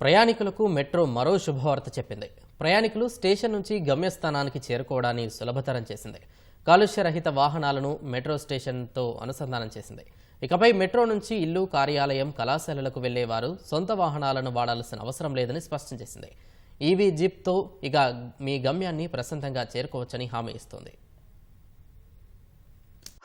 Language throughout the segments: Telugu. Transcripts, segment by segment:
ప్రయాణికులకు మెట్రో మరో శుభవార్త చెప్పింది. ప్రయాణికులు స్టేషన్ నుంచి గమ్యస్థానానికి చేరుకోవడాన్ని సులభతరం చేసింది. కాలుష్య రహిత వాహనాలను మెట్రో స్టేషన్తో అనుసంధానం చేసింది. ఇకపై మెట్రో నుంచి ఇల్లు కార్యాలయం కళాశాలలకు వెళ్ళేవారు సొంత వాహనాలను వాడాల్సిన అవసరం లేదని స్పష్టం చేసింది. ఈవీ జిప్తో ఇక మీ గమ్యాన్ని ప్రశాంతంగా చేరుకోవచ్చని హామీ ఇస్తోంది.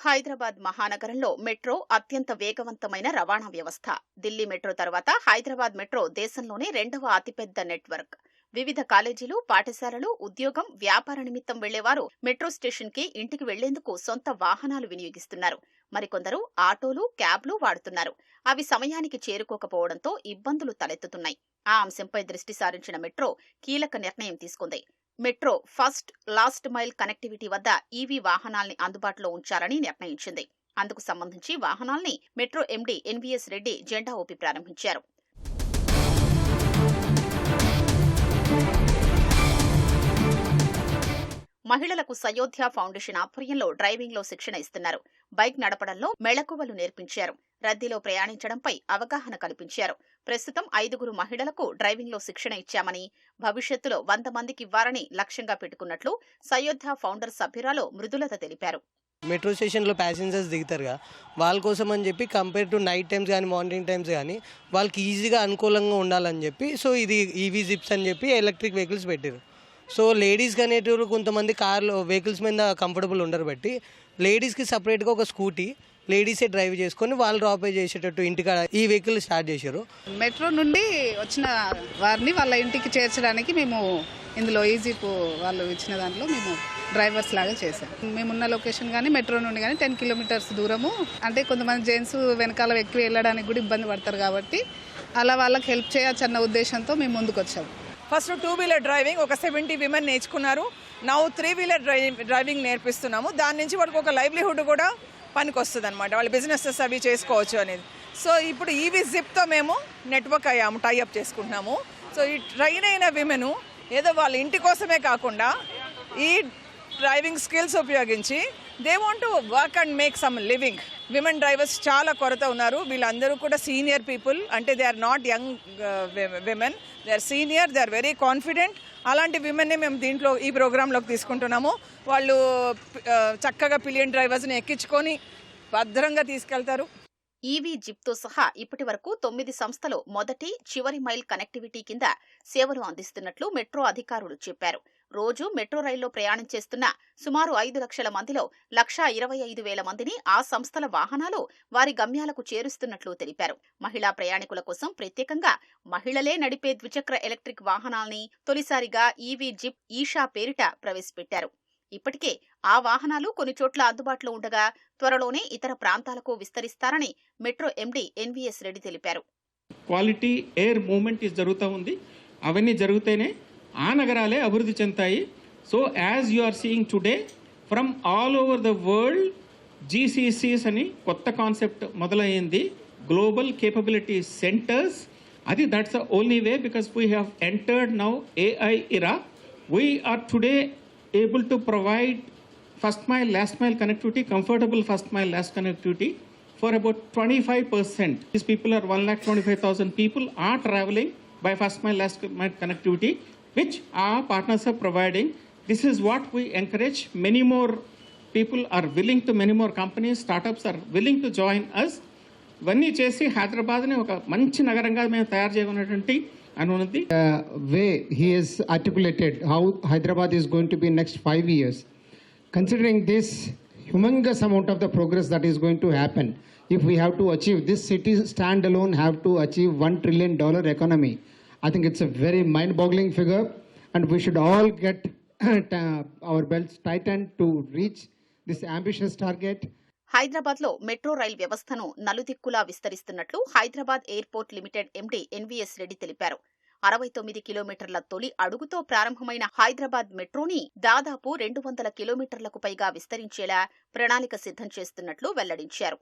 హైదరాబాద్ మహానగరంలో మెట్రో అత్యంత వేగవంతమైన రవాణా వ్యవస్థ. ఢిల్లీ మెట్రో తర్వాత హైదరాబాద్ మెట్రో దేశంలోనే రెండవ అతిపెద్ద నెట్వర్క్. వివిధ కాలేజీలు పాఠశాలలు ఉద్యోగం వ్యాపార నిమిత్తం వెళ్ళేవారు మెట్రో స్టేషన్కి ఇంటికి వెళ్ళేందుకు సొంత వాహనాలు వినియోగిస్తున్నారు. మరికొందరు ఆటోలు క్యాబ్లు వాడుతున్నారు. అవి సమయానికి చేరుకోకపోవడంతో ఇబ్బందులు తలెత్తుతున్నాయి. ఆ అంశంపై దృష్టి సారించిన మెట్రో కీలక నిర్ణయం తీసుకుంది. Metro first last mile connectivity వద్ద ఈవీ వాహనాల్ని అందుబాటులో ఉంచాలని నిర్ణయించింది. అందుకు సంబంధించి వాహనాల్ని మెట్రో ఎండీ ఎన్వీఎస్ రెడ్డి జెండా ఊపి ప్రారంభించారు. మహిళలకు సయోధ్య ఫౌండేషన్ ఆధ్వర్యంలో డ్రైవింగ్లో శిక్షణ ఇస్తున్నారు. బైక్ నడపడంలో మెళకువలు నేర్పించారు. రద్దీలో ప్రయాణించడంపై అవగాహన కల్పించారు. ప్రస్తుతం ఐదుగురు మహిళలకు డ్రైవింగ్లో శిక్షణ ఇచ్చామని భవిష్యత్తులో వంద మందికి ఇవ్వాలని లక్ష్యంగా పెట్టుకున్నట్లు సయోధ్య ఫౌండర్ సభ్యురాలు మృదులత తెలిపారు. మెట్రో స్టేషన్లో ప్యాసింజర్స్ దిగుతారుగా. వాళ్ళ కోసం అని చెప్పి కంపేర్ టు నైట్ టైమ్స్ కానీ మార్నింగ్ టైమ్స్ కానీ వాళ్ళకి ఈజీగా అనుకూలంగా ఉండాలని చెప్పి సో ఇది ఈవీ జిప్స్ అని చెప్పి ఎలక్ట్రిక్ వెహికల్స్ పెట్టారు సో లేడీస్కి అనేటివారు కొంతమంది కార్లో వెహికల్స్ మీద కంఫర్టబుల్ ఉండరు బట్టి లేడీస్కి సపరేట్గా ఒక స్కూటీ లేడీసే డ్రైవ్ చేసుకొని వాళ్ళు డ్రాప్ చేసేటట్టు ఇంటికాడ ఈ వెహికల్ స్టార్ట్ చేశారు. మెట్రో నుండి వచ్చిన వారిని వాళ్ళ ఇంటికి చేర్చడానికి మేము ఇందులో ఈజీ వాళ్ళు ఇచ్చిన దాంట్లో మేము డ్రైవర్స్ లాగా చేసాం మేమున్న లొకేషన్ కానీ మెట్రో నుండి కానీ టెన్ కిలోమీటర్స్ దూరము. అంటే కొంతమంది జెంట్స్ వెనకాల ఎక్కువ వెళ్ళడానికి కూడా ఇబ్బంది పడతారు కాబట్టి అలా వాళ్ళకి హెల్ప్ చేయొచ్చు అన్న ఉద్దేశంతో మేము ముందుకు వచ్చాము ఫస్ట్ టూ వీలర్ డ్రైవింగ్ ఒక సెవెంటీ విమెన్ నేర్చుకున్నారు. Now three wheeler driving driving నేర్పిస్తున్నాము. దాని నుంచి వాళ్ళకి ఒక లైవ్లీహుడ్ కూడా పనికి వస్తుంది అనమాట వాళ్ళ బిజినెసెస్ అవి చేసుకోవచ్చు అనేది. సో ఇప్పుడు ఈవీ జిప్తో మేము నెట్వర్క్ అయ్యాము టైఅప్ చేసుకుంటున్నాము. సో ఈ ట్రైన్ అయిన విమెను ఏదో వాళ్ళ ఇంటి కోసమే కాకుండా ఈ డ్రైవింగ్ స్కిల్స్ ఉపయోగించి they want to work and make some living women drivers చాలా కొరత ఉన్నారు. వీళ్ళందరూ కూడా సీనియర్ పీపుల్. అంటే they are not young women they are senior they are very confident అలాంటి విమెన్ని మేము దీంట్లో ఈ ప్రోగ్రాంలోకి తీసుకుంటున్నాము. వాళ్ళు uh, చక్కగా పిలియన్ డ్రైవర్స్ని ఎక్కించుకొని భద్రంగా తీసుకెళ్తారు. ఈవీ జిప్తో సహా ఇప్పటి వరకు తొమ్మిది సంస్థలు మొదటి చివరి మైల్ కనెక్టివిటీ కింద సేవలు అందిస్తున్నట్లు మెట్రో అధికారులు చెప్పారు. రోజు మెట్రో రైల్లో ప్రయాణం చేస్తున్న సుమారు ఐదు లక్షల మందిలో లక్షా ఇరవై ఐదు వేల మందిని ఆ సంస్థల వాహనాలు వారి గమ్యాలకు చేరుస్తున్నట్లు తెలిపారు. మహిళా ప్రయాణికుల కోసం ప్రత్యేకంగా మహిళలే నడిపే ద్విచక్ర ఎలక్ట్రిక్ వాహనాల్ని తొలిసారిగా ఈవీ జిప్ ఈషా పేరిట ప్రవేశపెట్టారు. ఇప్పటికే ఆ వాహనాలు కొన్ని చోట్ల అందుబాటులో ఉండగా త్వరలోనే ఇతర ప్రాంతాలకు విస్తరిస్తారని మెట్రో ఎండీ ఎన్వీఎస్ రెడ్డి తెలిపారు. క్వాలిటీ ఎయిర్ మూమెంట్ జరుగుతూ ఉంది. అవన్నీ జరిగితేనే ఆ నగరాలే అభివృద్ధి చెందుతాయి. So as you are seeing today from all over the world GCCs అని కొత్త కాన్సెప్ట్ మొదలయ్యింది గ్లోబల్ కేపబిలిటీ సెంటర్స్ అది that's only way because we have entered now AI era we are today able to provide first mile last mile connectivity comfortable first mile last connectivity for about twenty five percent these people are one lakh twenty five thousand people are traveling by first mile last mile connectivity which ఆ partners are providing this is what we encourage many more people are willing to many more companies startups are willing to join us ఇవన్నీ చేసి హైదరాబాద్ని ఒక మంచి నగరంగా మేము తయారు చేయమనేటువంటి అనునది way he is articulated how Hyderabad is going to be next five years considering this humungous amount of the progress that is going to happen if we have to achieve this city stand alone have to achieve one trillion dollar economy I think it's a very mind-boggling figure, and we should all get our belts tightened to reach this ambitious target. హైదరాబాద్లో మెట్రో రైల్ వ్యవస్థను నలుదిక్కులా విస్తరిస్తున్నట్లు Hyderabad airport limited MD NVS Reddy తెలిపారు అరవై తొమ్మిది కిలోమీటర్ల తొలి అడుగుతో ప్రారంభమైన హైదరాబాద్ మెట్రోని దాదాపు రెండు వందల కిలోమీటర్లకు పైగా విస్తరించేలా ప్రణాళిక సిద్ధం చేస్తున్నట్లు వెల్లడించారు